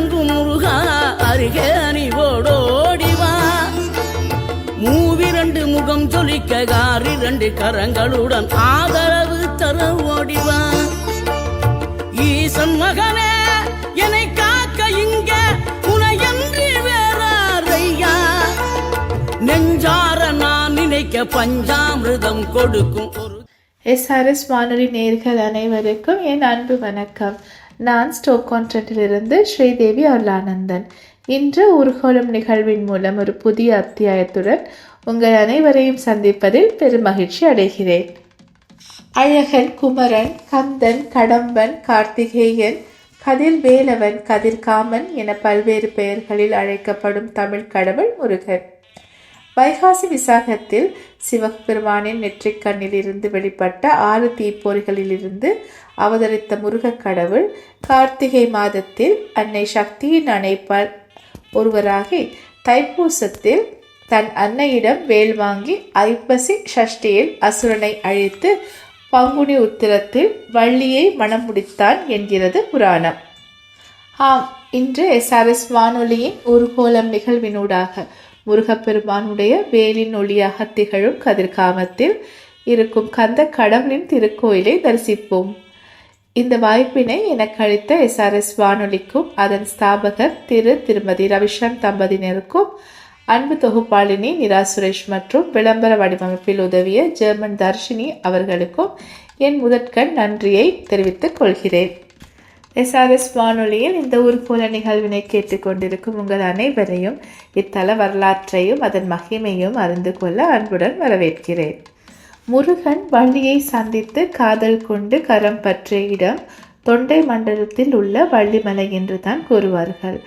வணங்கும் முருகா அருகே அணிவோடோடிவா மூவிரண்டு முகம் ஜொலிக்க காரி ரெண்டு கரங்களுடன் ஆதரவு தர ஓடிவா ஈசன் மகனே என்னை காக்க இங்க உனையன்றி வேறையா நெஞ்சார நான் நினைக்க பஞ்சாமிரதம் கொடுக்கும் எஸ்ஆர்எஸ் வானொலி நேர்கள் அனைவருக்கும் என் அன்பு வணக்கம். நான் ஸ்டோக் கான்ட்ரட்டிலிருந்து ஸ்ரீதேவி அருளானந்தன். இன்று உருகோலம் நிகழ்வின் மூலம் ஒரு புதிய அத்தியாயத்துடன் உங்கள் அனைவரையும் சந்திப்பதில் பெரும் மகிழ்ச்சி அடைகிறேன். அழகன் குமரன் கந்தன் கடம்பன் கார்த்திகேயன் கதிர்வேலவன் கதிர்காமன் என பல்வேறு பெயர்களில் அழைக்கப்படும் தமிழ் கடவுள் முருகன். வைகாசி விசாகத்தில் சிவபெருமானின் நெற்றிக் கண்ணிலிருந்து வெளிப்பட்ட ஆறு தீப்பொறிகளிலிருந்து அவதரித்த முருகக் கடவுள் கார்த்திகை மாதத்தில் அன்னை சக்தியின் அணைப்பால் ஒருவராகி தைப்பூசத்தில் தன் அன்னையிடம் வேல் வாங்கி ஐப்பசி சஷ்டியில் அசுரனை அழித்து பங்குனி உத்திரத்தில் வள்ளியை மணம் முடித்தான் என்கிறது புராணம். ஆம் இன்று எஸ்ஆர்எஸ் வானொலியின் ஊர்கோலம் நிகழ்வினூடாக முருகப்பெருமானுடைய வேலின் ஒளியாக திகழும் கதிர்காமத்தில் இருக்கும் கந்த கடவுளின் திருக்கோயிலை தரிசிப்போம். இந்த வாய்ப்பினை எனக்கு அளித்த எஸ்ஆர்எஸ் வானொலிக்கும் அதன் ஸ்தாபகர் திரு திருமதி ரவிஷாந்த் தம்பதியினருக்கும் அன்பு தொகுப்பாளினி நிரா சுரேஷ் மற்றும் விளம்பர வடிவமைப்பில் உதவிய ஜெர்மன் தர்ஷினி அவர்களுக்கும் என் முதற்கண் நன்றியை தெரிவித்துக் கொள்கிறேன். எஸ்ஆர்எஸ் வானொலியில் இந்த ஊர்கோல நிகழ்வினை கேட்டுக்கொண்டிருக்கும் உங்கள் அனைவரையும் இத்தல வரலாற்றையும் அதன் மகிமையும் அறிந்து கொள்ள அன்புடன் வரவேற்கிறேன். முருகன் வள்ளியை சந்தித்து காதல் கொண்டு கரம் பற்றிய இடம் தொண்டை மண்டலத்தில் உள்ள வள்ளிமலை என்று தான் கூறுவார்கள்.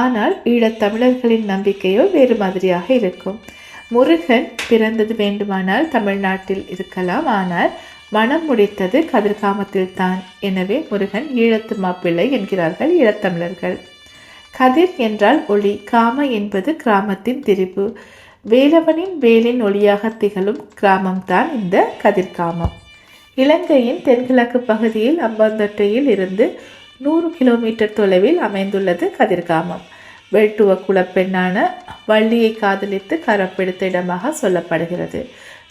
ஆனால் ஈழத் தமிழர்களின் நம்பிக்கையோ வேறு மாதிரியாக இருக்கும். முருகன் பிறந்தது வேண்டுமானால் தமிழ்நாட்டில் இருக்கலாம். ஆனால் மனம் முடித்தது கதிர்காமத்தில் தான் எனவே முருகன் ஈழத்து மாப்பிள்ளை என்கிறார்கள் ஈழத்தமிழர்கள். கதிர் என்றால் ஒளி காம என்பது கிராமத்தின் திரிபு. வேலவனின் வேலின் ஒளியாக திகழும் கிராமம்தான் இந்த கதிர்காமம். இலங்கையின் தென்கிழக்கு பகுதியில் அம்பாந்தொட்டையில் இருந்து நூறு கிலோமீட்டர் தொலைவில் அமைந்துள்ளது கதிர்காமம். வெட்டுவ குலப்பெண்ணான வள்ளியை காதலித்து கரப்பெடுத்த இடமாக சொல்லப்படுகிறது.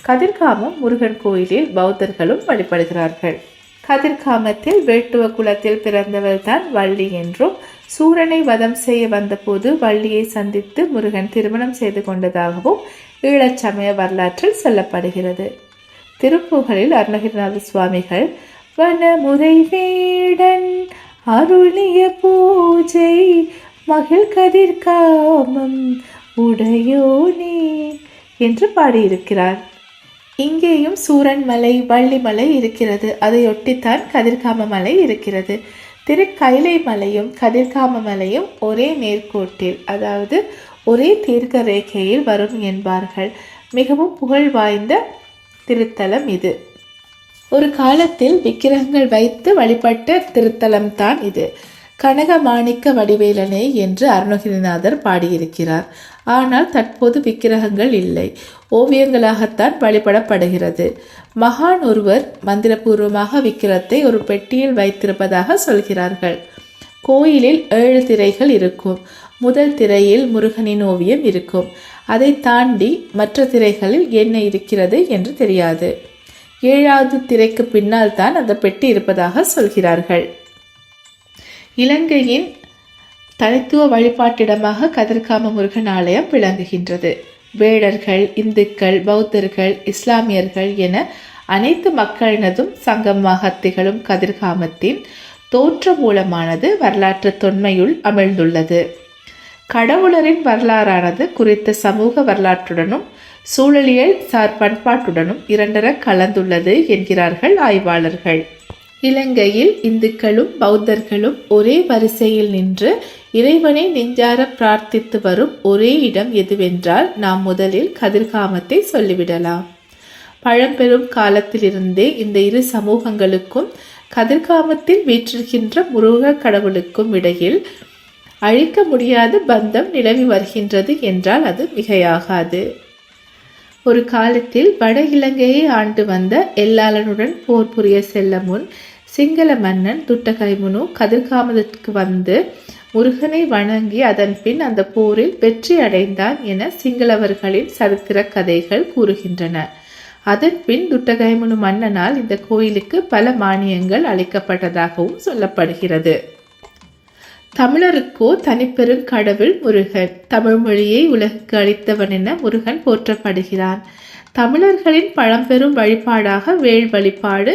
கதிர்காமம் முருகன் கோயிலில் பௌத்தர்களும் வழிபடுகிறார்கள். கதிர்காமத்தில் வேட்டுவ குலத்தில் பிறந்தவள் தான் வள்ளி என்றும் சூரனை வதம் செய்ய வந்தபோது வள்ளியை சந்தித்து முருகன் திருமணம் செய்து கொண்டதாகவும் ஈழச்சமய வரலாற்றில் சொல்லப்படுகிறது. திருப்புகழில் அருணகிரிநாத சுவாமிகள் வனமுறை வேடன் அருளிய பூஜை மகிழ் கதிர்காமம் உடையோனே என்று பாடியிருக்கிறார். இங்கேயும் சூரன் மலை வள்ளிமலை இருக்கிறது. அதையொட்டித்தான் கதிர்காம மலை இருக்கிறது. திரு கைலை மலையும் கதிர்காம மலையும் ஒரே நேர்கோட்டில் அதாவது ஒரே தீர்க்க ரேகையில் வரும் என்பார்கள். மிகவும் புகழ் வாய்ந்த திருத்தலம் இது. ஒரு காலத்தில் விக்கிரகங்கள் வைத்து வழிபட்ட திருத்தலம் தான் இது. கனக மாணிக்க வடிவேலனே என்று அருணகிரிநாதர் பாடியிருக்கிறார். ஆனால் தற்போது விக்கிரகங்கள் இல்லை. ஓவியங்களாகத்தான் வழிபடப்படுகிறது. மகான் ஒருவர் மந்திரபூர்வமாக விக்கிரத்தை ஒரு பெட்டியில் வைத்திருப்பதாக சொல்கிறார்கள். கோயிலில் ஏழு திரைகள் இருக்கும். முதல் திரையில் முருகனின் ஓவியம் இருக்கும். அதை தாண்டி மற்ற திரைகளில் என்ன இருக்கிறது என்று தெரியாது. ஏழாவது திரைக்கு பின்னால் தான் அந்த பெட்டி இருப்பதாக சொல்கிறார்கள். இலங்கையின் தனித்துவ வழிபாட்டிடமாக கதிர்காம முருகன் ஆலயம் விளங்குகின்றது. வேடர்கள் இந்துக்கள் பௌத்தர்கள் இஸ்லாமியர்கள் என அனைத்து மக்களினதும் சங்கமாக திகழும் கதிர்காமத்தின் தோற்ற மூலமானது வரலாற்று தொன்மையுள் அமிழ்ந்துள்ளது. கடவுளரின் வரலாறானது குறித்த சமூக வரலாற்றுடனும் சூழலியல் சார் பண்பாட்டுடனும் இரண்டர கலந்துள்ளது என்கிறார்கள் ஆய்வாளர்கள். இலங்கையில் இந்துக்களும் பௌத்தர்களும் ஒரே வரிசையில் நின்று இறைவனை நெஞ்சார பிரார்த்தித்து வரும் ஒரே இடம் எதுவென்றால் நாம் முதலில் கதிர்காமத்தை சொல்லிவிடலாம். பழம்பெரும் காலத்திலிருந்தே இந்த இரு சமூகங்களுக்கும் கதிர்காமத்தில் வீற்றிருக்கின்ற முருக கடவுளுக்கும் இடையில் அழிக்க முடியாத பந்தம் நிலவி வருகின்றது என்றால் அது மிகையாகாது. ஒரு காலத்தில் வட இலங்கையை ஆண்டு வந்த எல்லாளனுடன் போர் புரிய செல்ல முன் சிங்கள மன்னன் துட்டகைமுனு கதிர்காமதற்கு வந்து முருகனை வணங்கி அதன் பின் அந்த போரில் வெற்றி அடைந்தான் என சிங்களவர்களின் சரித்திர கதைகள் கூறுகின்றன. அதன் பின் துட்டகைமுனு மன்னனால் இந்த கோயிலுக்கு பல மானியங்கள் அளிக்கப்பட்டதாகவும் சொல்லப்படுகிறது. தமிழருக்கோ தனிப்பெரும் கடவுள் முருகன். தமிழ் மொழியை உலகுக்கு அளித்தவன் என முருகன் போற்றப்படுகிறான். தமிழர்களின் பழம்பெரும் வழிபாடாக வேள் வழிபாடு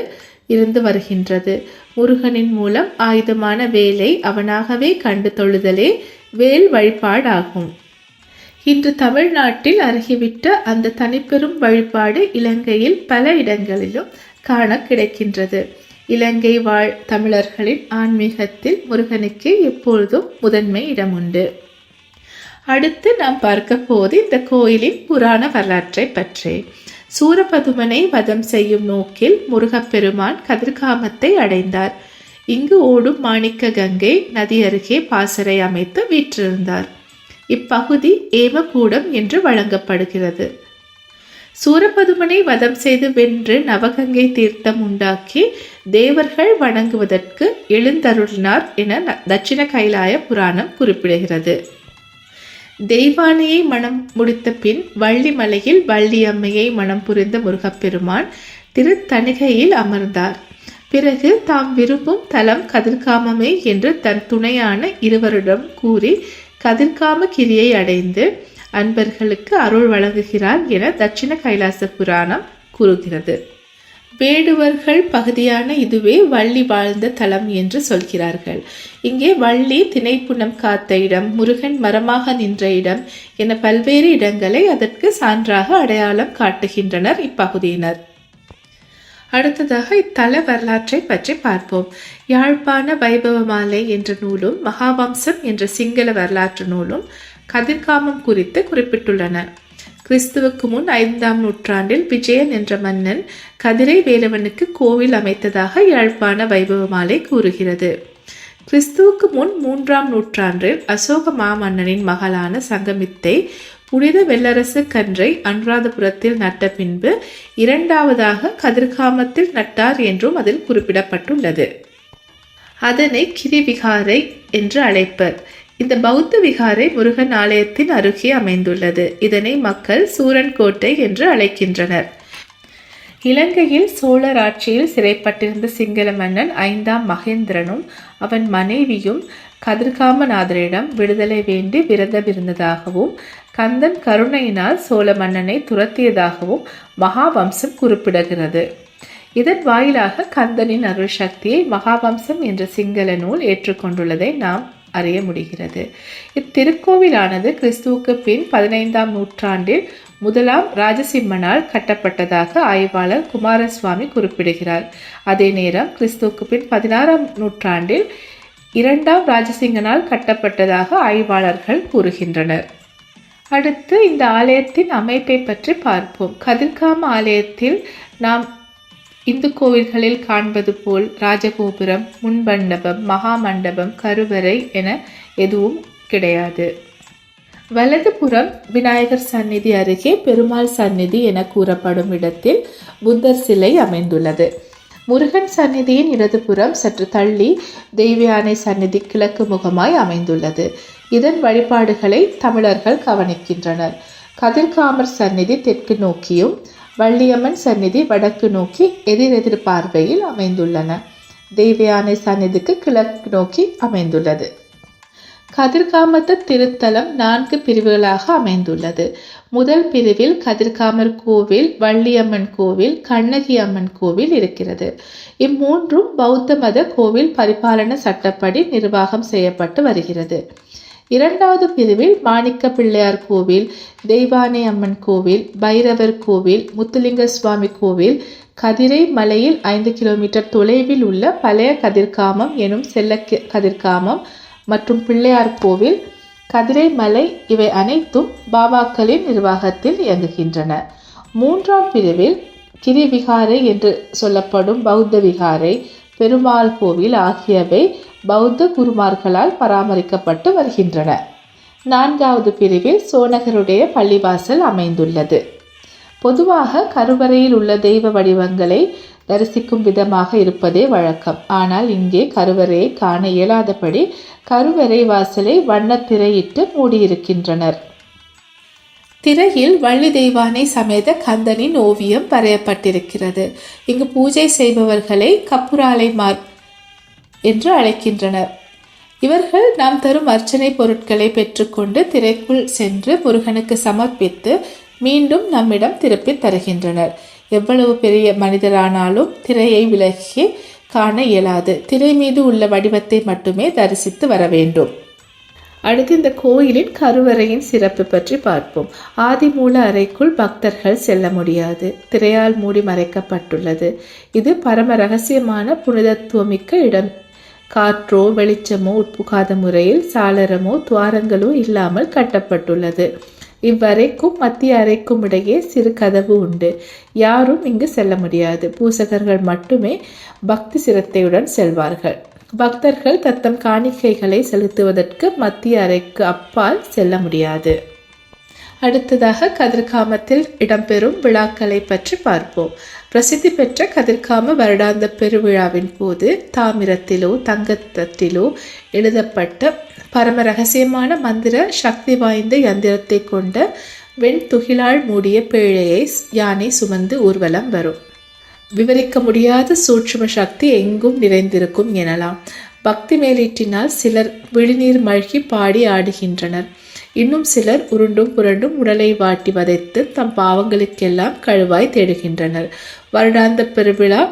இருந்து வருகின்றது. முருகனின் மூலம் ஆயுதமான வேலை அவனாகவே கண்டு தொழுதலே வேல் வழிபாடாகும். இன்று தமிழ்நாட்டில் அருகிவிட்ட அந்த தனிப்பெரும் வழிபாடு இலங்கையில் பல இடங்களிலும் காண கிடைக்கின்றது. இலங்கை வாழ் தமிழர்களின் ஆன்மீகத்தில் முருகனுக்கு எப்பொழுதும் முதன்மை இடம் உண்டு அடுத்து நாம் பார்க்க போது இந்த கோயிலின் புராண வரலாற்றை பற்றி. சூரபதுமனை வதம் செய்யும் நோக்கில் முருகப்பெருமான் கதிர்காமத்தை அடைந்தார். இங்கு ஓடும் மாணிக்க கங்கை நதி அருகே பாசறை அமைத்து வீற்றிருந்தார். இப்பகுதி ஏமகூடம் என்று வழங்கப்படுகிறது. சூரபதுமனை வதம் செய்து வென்று நவகங்கை தீர்த்தம் உண்டாக்கி தேவர்கள் வணங்குவதற்கு எழுந்தருளினார் என தட்சிண கைலாய புராணம் குறிப்பிடுகிறது. தெய்வானையை மனம் முடித்த பின் வள்ளிமலையில் வள்ளியம்மையை மனம் புரிந்த முருகப்பெருமான் திருத்தணிகையில் அமர்ந்தார். பிறகு தாம் விரும்பும் தலம் கதிர்காமமே என்று தன் துணையான இருவரிடம் கூறி கதிர்காம கிரியை அடைந்து அன்பர்களுக்கு அருள் வழங்குகிறார் என தட்சிண கைலாச புராணம் கூறுகிறது. வேடுவர்கள் பகுதியான இதுவே வள்ளி வாழ்ந்த தலம் என்று சொல்கிறார்கள். இங்கே வள்ளி திணைப்புணம் காத்த இடம் முருகன் மரமாக நின்ற இடம் என பல்வேறு இடங்களை அதற்கு சான்றாக அடையாளம் காட்டுகின்றனர் இப்பகுதியினர். அடுத்ததாக இத்தல வரலாற்றை பற்றி பார்ப்போம். யாழ்ப்பாண வைபவமாலை என்ற நூலும் மகாவம்சம் என்ற சிங்கள வரலாற்று நூலும் கதிர்காமம் குறித்து குறிப்பிட்டுள்ளன. கிறிஸ்துவுக்கு முன் ஐந்தாம் நூற்றாண்டில் விஜயன் என்ற மன்னன் கதிரை வேலவனுக்கு கோவில் அமைத்ததாக யாழ்ப்பாண வைபவமாலை கூறுகிறது. கிறிஸ்துவுக்கு முன் மூன்றாம் நூற்றாண்டில் அசோக மாமன்னனின் மகளான சங்கமித்தை புனித வெள்ளரசு கன்றை அனுராதபுரத்தில் நட்ட பின்பு இரண்டாவதாக கதிர்காமத்தில் நட்டார் என்றும் அதில் குறிப்பிடப்பட்டுள்ளது. அதனை கிரிவிகாரை என்று அழைப்பர். இந்த பௌத்த விகாரை முருகன் ஆலயத்தின் அருகே அமைந்துள்ளது. இதனை மக்கள் சூரன் கோட்டை என்று அழைக்கின்றனர். இலங்கையில் சோழர் ஆட்சியில் சிறைப்பட்டிருந்த சிங்கள மன்னன் ஐந்தாம் மகேந்திரனும் அவன் மனைவியும் கதிர்காமநாதரிடம் விடுதலை வேண்டி விரதமிருந்ததாகவும் கந்தன் கருணையினால் சோழ மன்னனை துரத்தியதாகவும் மகாவம்சம் குறிப்பிடுகிறது. இதன் வாயிலாக கந்தனின் அருள் சக்தியை மகாவம்சம் என்ற சிங்கள நூல் ஏற்றுக்கொண்டுள்ளதை நாம் அறிய முடிகிறது. இத்திருக்கோவிலானது கிறிஸ்துவுக்கு பின் பதினைந்தாம் நூற்றாண்டில் முதலாம் ராஜசிம்மனால் கட்டப்பட்டதாக ஆய்வாளர் குமாரசுவாமி குறிப்பிடுகிறார். அதே நேரம் கிறிஸ்துவுக்கு பின் பதினாறாம் நூற்றாண்டில் இரண்டாம் ராஜசிங்கனால் கட்டப்பட்டதாக ஆய்வாளர்கள் கூறுகின்றனர். அடுத்து இந்த ஆலயத்தின் அமைப்பை பற்றி பார்ப்போம். கதிர்காம ஆலயத்தில் நாம் இந்து கோவில்களில் காண்பது போல் ராஜகோபுரம் முன்மண்டபம் மகாமண்டபம் கருவறை என எதுவும் கிடையாது. வலதுபுறம் விநாயகர் சந்நிதி அருகே பெருமாள் சந்நிதி என கூறப்படும் இடத்தில் புத்தர் சிலை அமைந்துள்ளது. முருகன் சந்நிதியின் இடதுபுறம் சற்று தள்ளி தெய்வயானை சந்நிதி கிழக்கு முகமாய் அமைந்துள்ளது. இதன் வழிபாடுகளை தமிழர்கள் கவனிக்கின்றனர். கதிர்காமர் சந்நிதி தெற்கு நோக்கியும் வள்ளியம்மன் சந்நிதி வடக்கு நோக்கி எதிரெதிர் பார்வையில் அமைந்துள்ளன. தேவயானை சந்நிதிக்கு கிழக்கு நோக்கி அமைந்துள்ளது. கதிர்காமத்து திருத்தலம் நான்கு பிரிவுகளாக அமைந்துள்ளது. முதல் பிரிவில் கதிர்காமர் கோவில் வள்ளியம்மன் கோவில் கண்ணகி அம்மன் கோவில் இருக்கிறது. இம்மூன்றும் பௌத்த மத கோவில் பரிபாலன சட்டப்படி நிர்வாகம் செய்யப்பட்டு வருகிறது. இரண்டாவது பிரிவில் மாணிக்க பிள்ளையார் கோவில் தெய்வானை அம்மன் கோவில் பைரவர் கோவில் முத்துலிங்க சுவாமி கோவில் கதிரை மலையில் ஐந்து கிலோமீட்டர் தொலைவில் உள்ள பழைய கதிர்காமம் எனும் செல்ல கதிர்காமம் மற்றும் பிள்ளையார் கோவில் கதிரை மலை இவை அனைத்தும் பாபாக்களின் நிர்வாகத்தில் இயங்குகின்றன. மூன்றாம் பிரிவில் கிரிவிகாரை என்று சொல்லப்படும் பௌத்த விகாரை பெருமாள் கோவில் ஆகியவை பௌத்த குருமார்களால் பராமரிக்கப்பட்டு வருகின்றன. நான்காவது பிரிவில் சோனகருடைய பள்ளிவாசல் அமைந்துள்ளது. பொதுவாக கருவறையில் உள்ள தெய்வ வடிவங்களை தரிசிக்கும் விதமாக இருப்பதே வழக்கம். ஆனால் இங்கே கருவறையை காண இயலாதபடி கருவறை வாசலை வண்ணத் திரையிட்டு மூடியிருக்கின்றனர். திரையில் வள்ளி தெய்வானை சமேத கந்தனின் ஓவியம் வரையப்பட்டிருக்கிறது. இங்கு பூஜை செய்பவர்களை கப்புராலை மார் என்று அழைக்கின்றனர். இவர்கள் நாம் தரும் அர்ச்சனை பொருட்களை பெற்றுக்கொண்டு திரைக்குள் சென்று முருகனுக்கு சமர்ப்பித்து மீண்டும் நம்மிடம் திருப்பி தருகின்றனர். எவ்வளவு பெரிய மனிதரானாலும் திரையை விலகி காண இயலாது. திரை மீது உள்ள வடிவத்தை மட்டுமே தரிசித்து வர வேண்டும். அடுத்து இந்த கோயிலின் கருவறையின் சிறப்பு பற்றி பார்ப்போம். ஆதிமூல அறைக்குள் பக்தர்கள் செல்ல முடியாது. திரையால் மூடி மறைக்கப்பட்டுள்ளது. இது பரம ரகசியமான புனிதத்துவமிக்க இடம். காற்றோ வெளிச்சமோ உட்புகாத முறையில் சாளரமோ துவாரங்களோ இல்லாமல் கட்டப்பட்டுள்ளது. இவ்வறைக்கும் மத்திய அறைக்கும் இடையே சிறு கதவு உண்டு. யாரும் இங்கு செல்ல முடியாது. பூசகர்கள் மட்டுமே பக்தி சிரத்தையுடன் செல்வார்கள். பக்தர்கள் தத்தம் காணிக்கைகளை செலுத்துவதற்கு மத்திய அறைக்கு அப்பால் செல்ல முடியாது. அடுத்ததாக கதிர்காமத்தில் இடம்பெறும் விழாக்களை பற்றி பார்ப்போம். பிரசித்தி பெற்ற கதிர்காம வருடாந்த பெருவிழாவின் போது தாமிரத்திலோ தங்கத்திலோ எழுதப்பட்ட பரம ரகசியமான மந்திர சக்தி வாய்ந்த யந்திரத்தை கொண்ட வெண் துகிலால் மூடிய பேழையை யானை சுமந்து ஊர்வலம் வரும். விவரிக்க முடியாத சூட்சும சக்தி எங்கும் நிறைந்திருக்கும் எனலாம். பக்தி மேலீட்டினால் சிலர் விழிநீர் மழ்கி பாடி ஆடுகின்றனர். இன்னும் சிலர் உருண்டும் புரண்டும் உடலை வாட்டி வதைத்து தம் பாவங்களுக்கெல்லாம் கழுவாய் தேடுகின்றனர். வருடாந்த பெருவிழா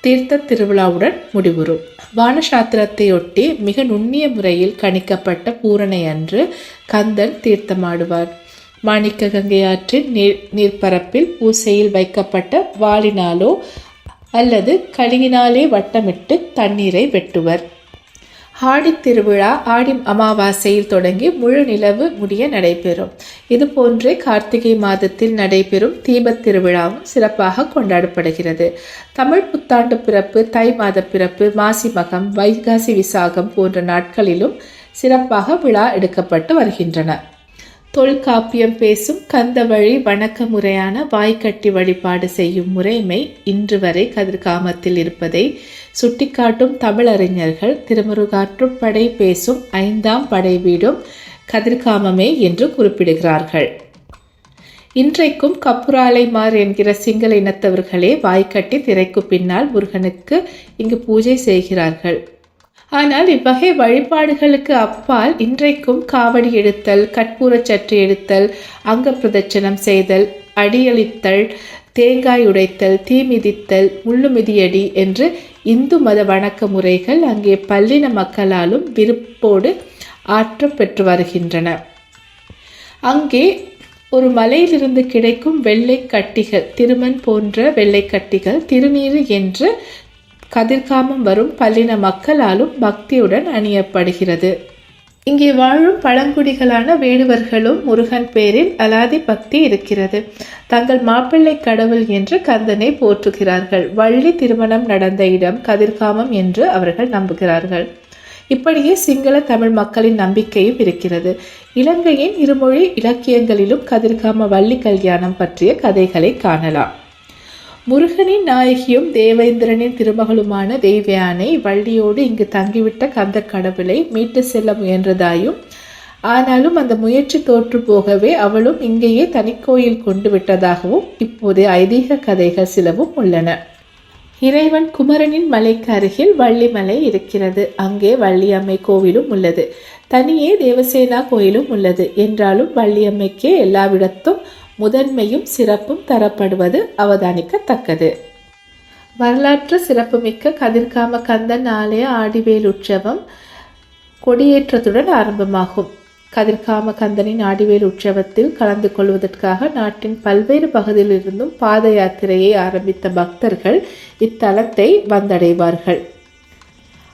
தீர்த்த திருவிழாவுடன் முடிவுறும். வானசாத்திரத்தையொட்டி மிக நுண்ணிய முறையில் கணிக்கப்பட்ட பூரணை அன்று கந்தன் தீர்த்தமாடுவார். மாணிக்க கங்கை ஆற்றின் நீர் நீர்ப்பரப்பில் பூசையில் வைக்கப்பட்ட வாளினாலோ அல்லது களியினாலே வட்டமிட்டு தண்ணீரை வெட்டுவர். ஆடி திருவிழா ஆடி அமாவாசையில் தொடங்கி முழு நிலவு முடிய நடைபெறும். இது போன்றே கார்த்திகை மாதத்தில் நடைபெறும் தீபத் திருவிழாவும் சிறப்பாக கொண்டாடப்படுகிறது. தமிழ் புத்தாண்டு பிறப்பு தை மாத பிறப்பு மாசி மகம் வைகாசி விசாகம் போன்ற நாட்களிலும் சிறப்பாக விழா எடுக்கப்பட்டு வருகின்றன. தொல்காப்பியம் பேசும் கந்த வழி வணக்க முறையான வாய்க்கட்டி வழிபாடு செய்யும் முறைமை இன்று வரை கதிர்காமத்தில் இருப்பதை சுட்டிக்காட்டும் தமிழறிஞர்கள் திருமுருகாற்றுப்படை பேசும் ஐந்தாம் படை வீடும் கதிர்காமமே என்று குறிப்பிடுகிறார்கள். இன்றைக்கும் கப்புராலைமார் என்கிற சிங்கள இனத்தவர்களே வாய்க்கட்டி திரைக்கு பின்னால் முருகனுக்கு இங்கு பூஜை செய்கிறார்கள். ஆனால் இவ்வகை வழிபாடுகளுக்கு அப்பால் இன்றைக்கும் காவடி எடுத்தல் கற்பூரச் சற்று எடுத்தல் அங்க பிரதட்சணம் செய்தல் அடியளித்தல் தேங்காய் உடைத்தல் தீ மிதித்தல் முள்ளு மிதியடி என்று இந்து மத வணக்க முறைகள் அங்கே பல்லின மக்களாலும் விருப்போடு ஆற்றம் பெற்று வருகின்றன. அங்கே ஒரு மலையிலிருந்து கிடைக்கும் வெள்ளை கட்டிகள் திருமண் போன்ற வெள்ளை கட்டிகள் திருநீறு என்று கதிர்காமம் வரும் பல்லின மக்களாலும் பக்தியுடன் அணியப்படுகிறது. இங்கே வாழும் பழங்குடிகளான வேடுவர்களும் முருகன் பேரில் அலாதி பக்தி இருக்கிறது. தங்கள் மாப்பிள்ளை கடவுள் என்று கந்தனை போற்றுகிறார்கள். வள்ளி திருமணம் நடந்த இடம் கதிர்காமம் என்று அவர்கள் நம்புகிறார்கள். இப்படியே சிங்கள தமிழ் மக்களின் நம்பிக்கையும் இருக்கிறது. இலங்கையின் இருமொழி இலக்கியங்களிலும் கதிர்காம வள்ளி கல்யாணம் பற்றிய கதைகளை காணலாம். முருகனின் நாயகியும் தேவேந்திரனின் திருமகளுமான தேவயானை வள்ளியோடு இங்கு தங்கிவிட்ட கந்த கடவுளை மீட்டு செல்ல முயன்றதாயும் ஆனாலும் அந்த முயற்சி தோற்று போகவே அவளும் இங்கேயே தனிக்கோயில் கொண்டு விட்டதாகவும் இப்போது ஐதீக கதைகள் சிலவும் உள்ளன. இறைவன் குமரனின் மலைக்கு அருகில் வள்ளிமலை இருக்கிறது. அங்கே வள்ளியம்மை கோவிலும் உள்ளது. தனியே தேவசேனா கோயிலும் உள்ளது. என்றாலும் வள்ளியம்மைக்கே எல்லாவிடத்தும் முதன்மையும் சிறப்பும் தரப்படுவது அவதானிக்கத்தக்கது. வரலாற்று சிறப்புமிக்க கதிர்காம கந்தன் ஆலய ஆடிவேல் உற்சவம் கொடியேற்றத்துடன் ஆரம்பமாகும். கதிர்காம கந்தனின் ஆடிவேல் உற்சவத்தில் கலந்து கொள்வதற்காக நாட்டின் பல்வேறு பகுதியிலிருந்தும் பாத யாத்திரையை ஆரம்பித்த பக்தர்கள் இத்தலத்தை வந்தடைவார்கள்.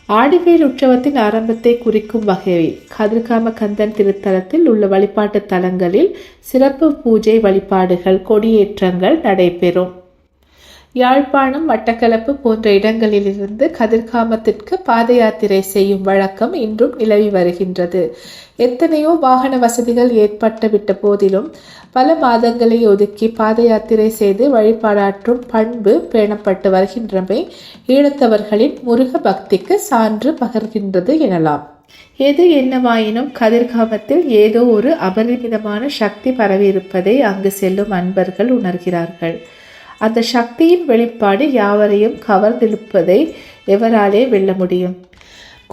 ஆடிவேல் உற்சவத்தின் ஆரம்பத்தை குறிக்கும் வகையில் கதிர்காம கந்தன் திருத்தலத்தில் உள்ள வழிபாட்டு தலங்களில் சிறப்பு பூஜை வழிபாடுகள் கொடியேற்றங்கள் நடைபெறும். யாழ்ப்பாணம் மட்டக்களப்பு போன்ற இடங்களிலிருந்து கதிர்காமத்திற்கு பாத யாத்திரை செய்யும் வழக்கம் இன்றும் நிலவி வருகின்றது. எத்தனையோ வாகன வசதிகள் ஏற்பட்டுவிட்ட போதிலும் பல மாதங்களை ஒதுக்கி பாத யாத்திரை செய்து வழிபாடாற்றும் பண்பு பேணப்பட்டு வருகின்றமை ஈழத்தவர்களின் முருக பக்திக்கு சான்று பகர்கின்றது எனலாம். எது என்னவாயினும் கதிர்காமத்தில் ஏதோ ஒரு அபரிமிதமான சக்தி பரவியிருப்பதை அங்கு செல்லும் அன்பர்கள் உணர்கிறார்கள். அந்த சக்தியின் வெளிப்பாடு யாவரையும் கவர்ந்திழுப்பதை எவராலே வெல்ல முடியும்?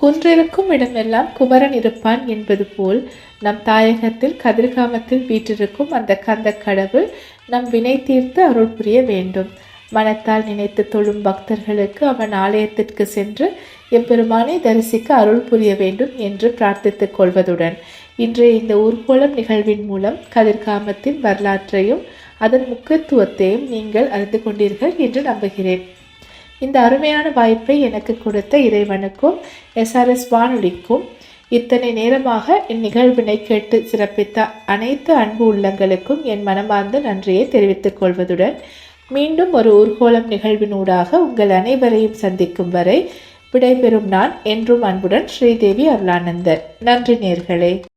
குன்றிருக்கும் இடமெல்லாம் குமரன் இருப்பான் என்பது போல் நம் தாயகத்தில் கதிர்காமத்தில் வீற்றிருக்கும் அந்த கந்த கடவுள் நம் வினை தீர்த்து அருள் புரிய வேண்டும். மனத்தால் நினைத்து தொழும் பக்தர்களுக்கு அவன் ஆலயத்திற்கு சென்று எம்பெருமானை தரிசிக்க அருள் புரிய வேண்டும் என்று பிரார்த்தித்துக் கொள்வதுடன் இன்றைய இந்த ஊர்கோலம் நிகழ்வின் மூலம் கதிர்காமத்தின் வரலாற்றையும் அதன் முக்கியத்துவத்தையும் நீங்கள் அறிந்து கொண்டீர்கள் என்று நம்புகிறேன். இந்த அருமையான வாய்ப்பை எனக்கு கொடுத்த இறைவனுக்கும் எஸ்ஆர்எஸ் வானொலிக்கும் இத்தனை நேரமாக இந்நிகழ்வினை கேட்டு சிறப்பித்த அனைத்து அன்பு உள்ளங்களுக்கும் என் மனமார்ந்த நன்றியை தெரிவித்துக் கொள்வதுடன் மீண்டும் ஒரு ஊர்கோலம் நிகழ்வினூடாக உங்கள் அனைவரையும் சந்திக்கும் வரை விடைபெறும் நான் என்றும் அன்புடன் ஸ்ரீதேவி அருளானந்தர் நன்றி நேர்களே.